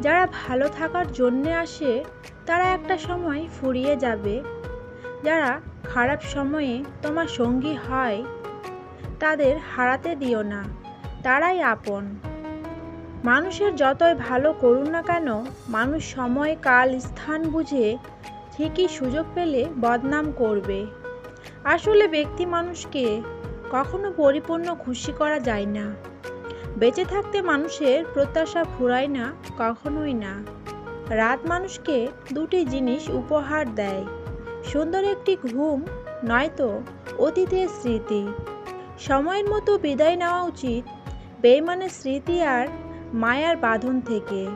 যারা ভালো থাকার জন্যে আসে, তারা একটা সময় ফুরিয়ে যাবে। যারা খারাপ সময়ে তোমার সঙ্গী হয়, তাদের হারাতে দিও না। তারাই আপন। মানুষের যতই ভালো করুন না কেন, মানুষ সময়, কাল, স্থান বুঝে ঠিকই সুযোগ পেলে বদনাম করবে। আসলে ব্যক্তি মানুষকে কখনো পরিপূর্ণ খুশি করা যায় না। বেঁচে থাকতে মানুষের প্রত্যাশা ফুরায় না, কখনোই না। রাত মানুষকে দুটি জিনিস উপহার দেয়। সুন্দর একটি ঘুম, নয়তো অতীতের স্মৃতি। সময়ের মতো বিদায় নেওয়া উচিত বেইমানের স্মৃতি আর মায়ার বাঁধন থেকে।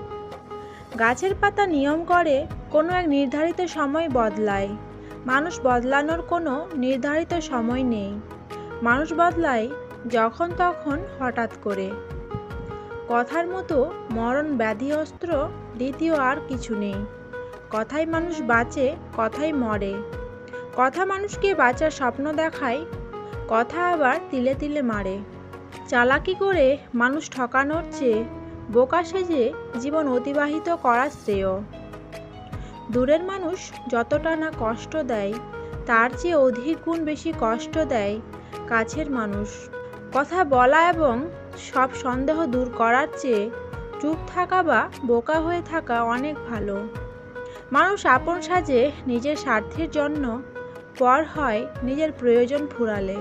গাছের পাতা নিয়ম করে কোনো এক নির্ধারিত সময় বদলায়। মানুষ বদলানোর কোনো নির্ধারিত সময় নেই। মানুষ বদলায় যখন তখন হঠাৎ করে। কথার মতো মরণ ব্যাধি অস্ত্র দ্বিতীয় আর কিছু নেই। কথায় মানুষ বাঁচে, কথাই মরে। কথা মানুষকে বাঁচার স্বপ্ন দেখায়, কথা আবার তিলে তিলে মারে। চালাকি করে মানুষ ঠকানোর চেয়ে বোকা সেজে জীবন অতিবাহিত করা শ্রেয়। দূরের মানুষ যতটা না কষ্ট দেয়, তার চেয়ে অধিক গুণ বেশি কষ্ট দেয় কাছের মানুষ। কথা বলা এবং সব সন্দেহ দূর করার চেয়ে চুপ থাকা বা বোকা হয়ে থাকা অনেক ভালো। মানুষ আপন সাজে নিজের স্বার্থের জন্য পর হয় নিজের প্রয়োজন ফুরালে।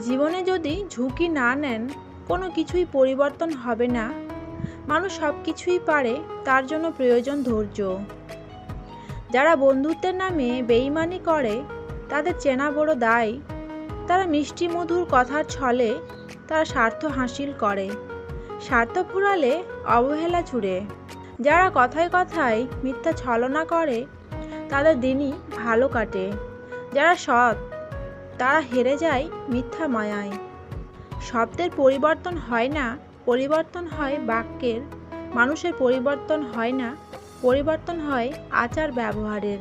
জীবনে যদি ঝুঁকি না নেন, কোনো কিছুই পরিবর্তন হবে না। মানুষ সব কিছুই পারে, তার জন্য প্রয়োজন ধৈর্য। যারা বন্ধুত্বের নামে বেইমানি করে, তাদের চেনা বড় দায়। তারা মিষ্টি মধুর কথার ছলে তারা স্বার্থ হাসিল করে। স্বার্থ ফুরালে অবহেলা ছুড়ে। যারা কথায় কথায় মিথ্যা ছলনা করে, তাদের দিনই ভালো কাটে। যারা সৎ, তারা হেরে যায় মিথ্যা মায়ায়। শব্দের পরিবর্তন হয় না, পরিবর্তন হয় বাক্যের। মানুষের পরিবর্তন হয় না, পরিবর্তন হয় আচার ব্যবহারের।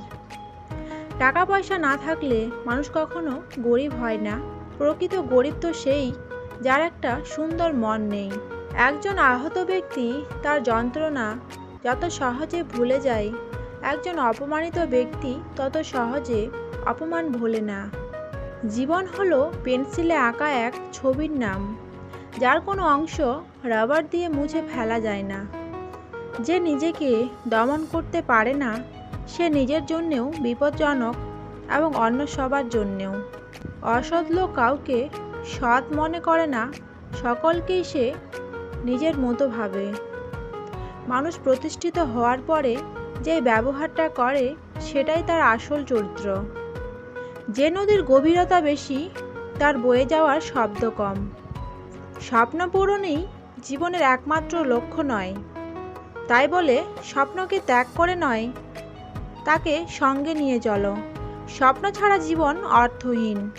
টাকা পয়সা না থাকলে মানুষ কখনো গরিব হয় না। প্রকৃত গরিব তো সেই যার একটা সুন্দর মন নেই। একজন আহত ব্যক্তি তার যন্ত্রণা যত সহজে ভুলে যায়, একজন অপমানিত ব্যক্তি তত সহজে অপমান ভোলে না। জীবন হলো পেন্সিলে আঁকা এক ছবির নাম, যার কোনো অংশ রাবার দিয়ে মুছে ফেলা যায় না। যে নিজেকে দমন করতে পারে না, সে নিজের জন্যেও বিপজ্জনক এবং অন্য সবার জন্যেও। অসৎ লোক কাউকে সৎ মনে করে না, সকলকেই সে নিজের মতো ভাবে। মানুষ প্রতিষ্ঠিত হওয়ার পরে যে ব্যবহারটা করে, সেটাই তার আসল চরিত্র। যে নদীর গভীরতা বেশি, তার বয়ে যাওয়ার শব্দ কম। স্বপ্ন পূরণই জীবনের একমাত্র লক্ষ্য নয়। তাই বলে, স্বপ্নকে ত্যাগ করে নয়, তাকে সঙ্গে নিয়ে চলো। স্বপ্ন ছাড়া জীবন অর্থহীন।